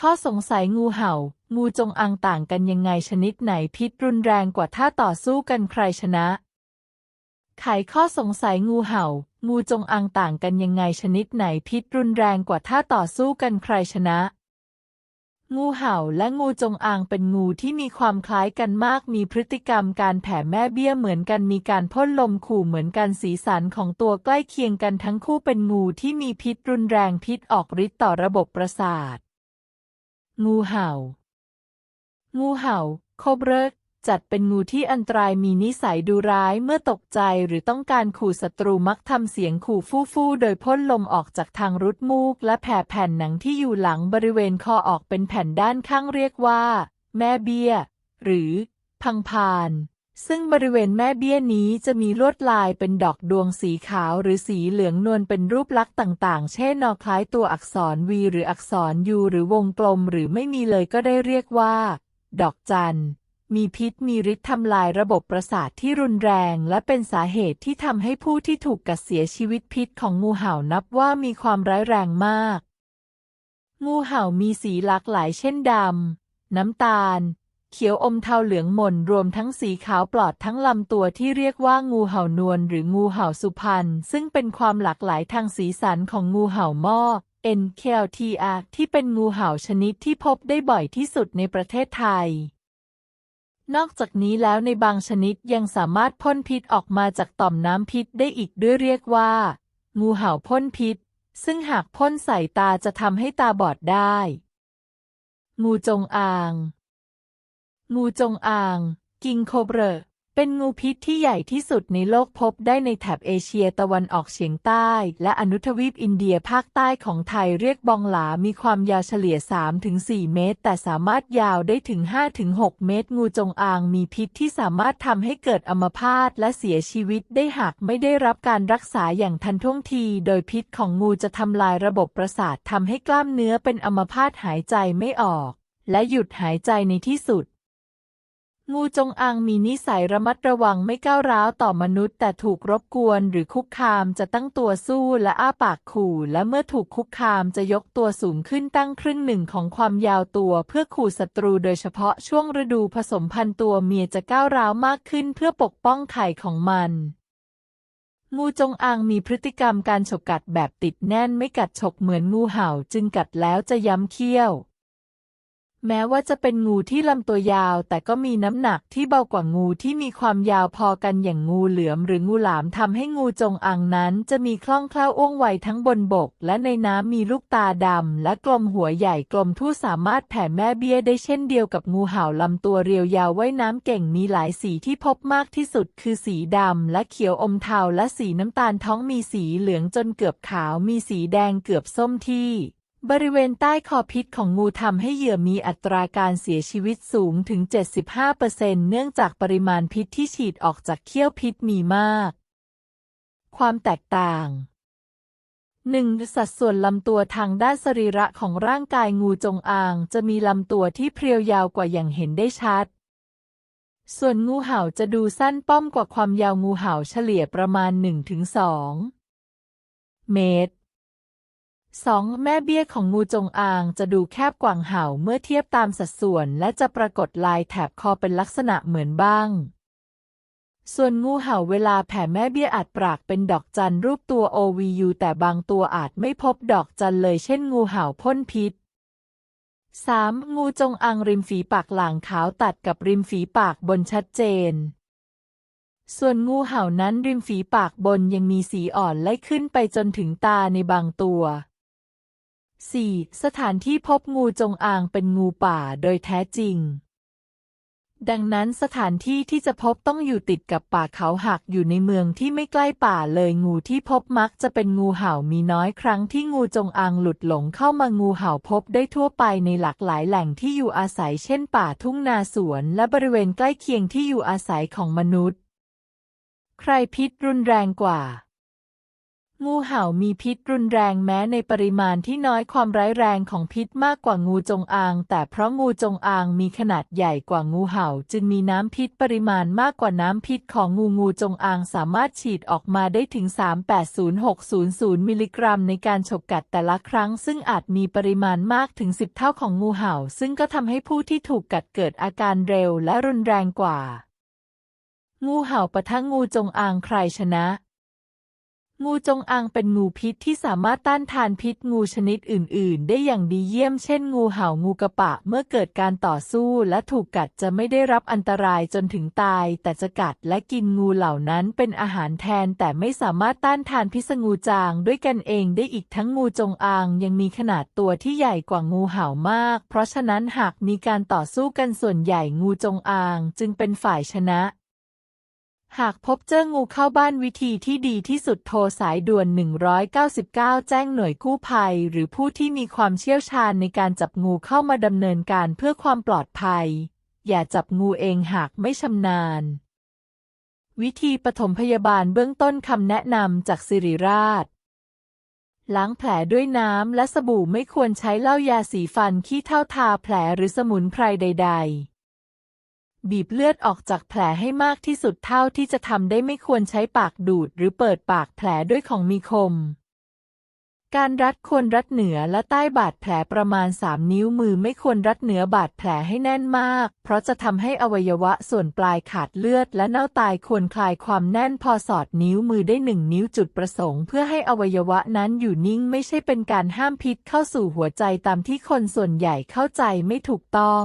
ข้อสงสัยงูเห่า งูจงอางต่างกันยังไงชนิดไหนพิษรุนแรงกว่าถ้าต่อสู้กันใครชนะ ไขข้อสงสัยงูเห่า งูจงอางต่างกันยังไงชนิดไหนพิษรุนแรงกว่าถ้าต่อสู้กันใครชนะ งูเห่าและงูจงอางเป็นงูที่มีความคล้ายกันมาก มีพฤติกรรมการแผ่แม่เบี้ยเหมือนกันมีการพ่นลมขู่เหมือนกันสีสันของตัวใกล้เคียงกันทั้งคู่เป็นงูที่มีพิษรุนแรงพิษออกฤทธิ์ต่อระบบประสาท งูเห่า งูเห่า โคบเรกจัดเป็นงูที่อันตรายมีนิสัยดูร้ายเมื่อตกใจหรือต้องการขู่ศัตรูมักทำเสียงขู่ฟู่ฟู่โดยพ่นลมออกจากทางรุดมูก และแผ่แผ่นหนังที่อยู่หลังบริเวณคอออกเป็นแผ่นด้านข้างเรียกว่า แม่เบี้ย หรือ พังพาน ซึ่งบริเวณแม่เบี้ยนี้จะมีลวดลายเป็นดอกดวงสีขาวหรือสีเหลืองนวลเป็นรูปลักษณ์ต่างๆ เช่นนอคล้ายตัวอักษรวีหรืออักษรยูหรือวงกลมหรือไม่มีเลยก็ได้เรียกว่า ดอกจันมีพิษมีฤทธิ์ทำลายระบบประสาทที่รุนแรง และเป็นสาเหตุที่ทำให้ผู้ที่ถูกกัดเสียชีวิตพิษของงูเห่านับว่ามีความร้ายแรงมาก งูเห่ามีสีหลากหลายเช่นดำน้ำตาล เขียวอมเทาเหลืองหม่นรวมทั้งสีขาวปลอดทั้งลำตัวที่เรียกว่างูเห่านวลหรืองูเห่าสุพรรณซึ่งเป็นความหลากหลายทางสีสันของงูเห่ามอก NKLTR ที่เป็นงูเห่าชนิดที่พบได้บ่อยที่สุดในประเทศไทย นอกจากนี้แล้วในบางชนิดยังสามารถพ่นพิษออกมาจากต่อมน้ำพิษได้อีกด้วยเรียกว่า งูเห่าพ่นพิษ ซึ่งหากพ่นใส่ตาจะทำให้ตาบอดได้ งูจงอาง งูจงอาง กิงโคเบรเป็นงูพิษที่ใหญ่ที่สุดในโลกพบได้ในแถบเอเชียตะวันออกเฉียงใต้ และอนุทวีปอินเดียภาคใต้ของไทยเรียกบองหลา มีความยาวเฉลี่ย 3-4 เมตร แต่สามารถยาวได้ถึง 5-6 เมตร งูจงอางมีพิษที่สามารถทำให้เกิดอัมพาตและเสียชีวิตได้หากไม่ได้รับการรักษาอย่างทันท่วงที โดยพิษของงูจะทำลายระบบประสาททำให้กล้ามเนื้อเป็นอัมพาตหายใจไม่ออก และหยุดหายใจในที่สุด งูจงอางมีนิสัยระมัดระวังไม่ก้าวร้าวต่อมนุษย์ แต่ถูกรบกวนหรือคุกคามจะตั้งตัวสู้และอ้าปากขู่ และเมื่อถูกคุกคามจะยกตัวสูงขึ้นตั้งครึ่งหนึ่งของความยาวตัวเพื่อขู่ศัตรูโดยเฉพาะช่วงฤดูผสมพันธุ์ตัวเมียจะก้าวร้าวมากขึ้นเพื่อปกป้องไข่ของมัน งูจงอางมีพฤติกรรมการฉกกัดแบบติดแน่นไม่กัดฉกเหมือนงูเห่าจึงกัดแล้วจะย้ำเขี้ยว แม้ว่าจะเป็นงูที่ลำตัวยาว แต่ก็มีน้ำหนักที่เบากว่างูที่มีความยาวพอกันอย่างงูเหลือมหรืองูหลามทำให้งูจงอางนั้น จะมีคล่องแคล่วว่องไวทั้งบนบก และในน้ำมีลูกตาดำและกลมหัวใหญ่กลมทู่สามารถแผ่แม่เบี้ยได้เช่นเดียวกับงูเห่าลำตัวเรียวยาวว่ายน้ำเก่งมีหลายสีที่พบมากที่สุด คือสีดำและเขียวอมเทาและสีน้ำตาลท้องมีสีเหลืองจนเกือบขาวมีสีแดงเกือบส้มที่ บริเวณใต้คอพิษของงูทำให้เหยื่อมีอัตราการเสียชีวิตสูงถึง 75%เนื่องจากปริมาณพิษที่ฉีดออกจากเขี้ยวพิษมีมาก ความแตกต่าง 1. สัดส่วนลำตัวทางด้านสรีระของร่างกายงูจงอาง จะมีลำตัวที่เพรียวยาวกว่าอย่างเห็นได้ชัด ส่วนงูเห่าจะดูสั้นป้อมกว่าความยาวงูเห่าเฉลี่ยประมาณ 1-2 เมตร 2. แม่เบี้ยของงูจงอางจะดูแคบกว่างเห่าเมื่อเทียบตามสัดส่วน และจะปรากฏลายแถบคอเป็นลักษณะเหมือนบ้าง ส่วนงูเห่าเวลาแผ่แม่เบี้ยอาจปรากเป็นดอกจันรูปตัว OVU แต่บางตัวอาจไม่พบดอกจันเลยเช่นงูเห่าพ่นพิษ 3. งูจงอางริมฝีปากหลางขาวตัดกับริมฝีปากบนชัดเจน ส่วนงูเห่านั้นริมฝีปากบนยังมีสีอ่อนไล่ขึ้นไปจนถึงตาในบางตัว 4. สถานที่พบงูจงอางเป็นงูป่าโดยแท้จริง ดังนั้นสถานที่ที่จะพบต้องอยู่ติดกับป่าเขาหักอยู่ในเมืองที่ไม่ใกล้ป่าเลยงูที่พบมักจะเป็นงูเห่ามีน้อยครั้งที่งูจงอางหลุดหลงเข้ามางูเห่าพบได้ทั่วไปในหลากหลายแหล่งที่อยู่อาศัยเช่นป่าทุ่งนาสวน และบริเวณใกล้เคียงที่อยู่อาศัยของมนุษย์ ใครพิษรุนแรงกว่า งูเห่ามีพิษรุนแรงแม้ในปริมาณที่น้อยความร้ายแรงของพิษมากกว่างูจงอาง แต่เพราะงูจงอางมีขนาดใหญ่กว่างูเห่า จึงมีน้ำพิษปริมาณมากกว่าน้ำพิษของงูงูจงอางสามารถฉีดออกมาได้ถึง 380600 มิลลิกรัมในการฉกกัดแต่ละครั้ง ซึ่งอาจมีปริมาณมากถึง 10 เท่าของงูเห่า ซึ่งก็ทำให้ผู้ที่ถูกกัดเกิดอาการเร็วและรุนแรงกว่า งูเห่าปะทะงูจงอางใครชนะ งูจงอางเป็นงูพิษที่สามารถต้านทานพิษงูชนิดอื่น ๆ ได้อย่างดีเยี่ยม เช่น งูเห่างูกระปะ เมื่อเกิดการต่อสู้และถูกกัดจะไม่ได้รับอันตรายจนถึงตาย แต่จะกัดและกินงูเหล่านั้นเป็นอาหารแทน แต่ไม่สามารถต้านทานพิษงูจางด้วยกันเองได้อีกทั้งงูจงอางยังมีขนาดตัวที่ใหญ่กว่างูเห่ามาก เพราะฉะนั้นหากมีการต่อสู้กันส่วนใหญ่งูจงอาง จึงเป็นฝ่ายชนะ หากพบเจองูเข้าบ้านวิธีที่ดีที่สุดโทรสายด่วน 199 แจ้งหน่วยกู้ภัย หรือผู้ที่มีความเชี่ยวชาญในการจับงูเข้ามาดำเนินการเพื่อความปลอดภัย อย่าจับงูเองหากไม่ชำนาญ วิธีปฐมพยาบาลเบื้องต้นคำแนะนำจากสิริราช ล้างแผลด้วยน้ำและสบู่ไม่ควรใช้เหล้ายาสีฟันขี้เท่าทาแผลหรือสมุนไพรใด ๆ บีบเลือดออกจากแผลให้มากที่สุดเท่าที่จะทำได้ไม่ควรใช้ปากดูดหรือเปิดปากแผลด้วยของมีคม การรัดควรรัดเหนือและใต้บาดแผลประมาณ 3 นิ้วมือไม่ควรรัดเหนือบาดแผลให้แน่นมาก เพราะจะทำให้อวัยวะส่วนปลายขาดเลือดและเน่าตายควรคลายความแน่นพอสอดนิ้วมือได้หนึ่งนิ้วจุดประสงค์เพื่อให้อวัยวะนั้นอยู่นิ่งไม่ใช่เป็นการห้ามพิษเข้าสู่หัวใจตามที่คนส่วนใหญ่เข้าใจไม่ถูกต้อง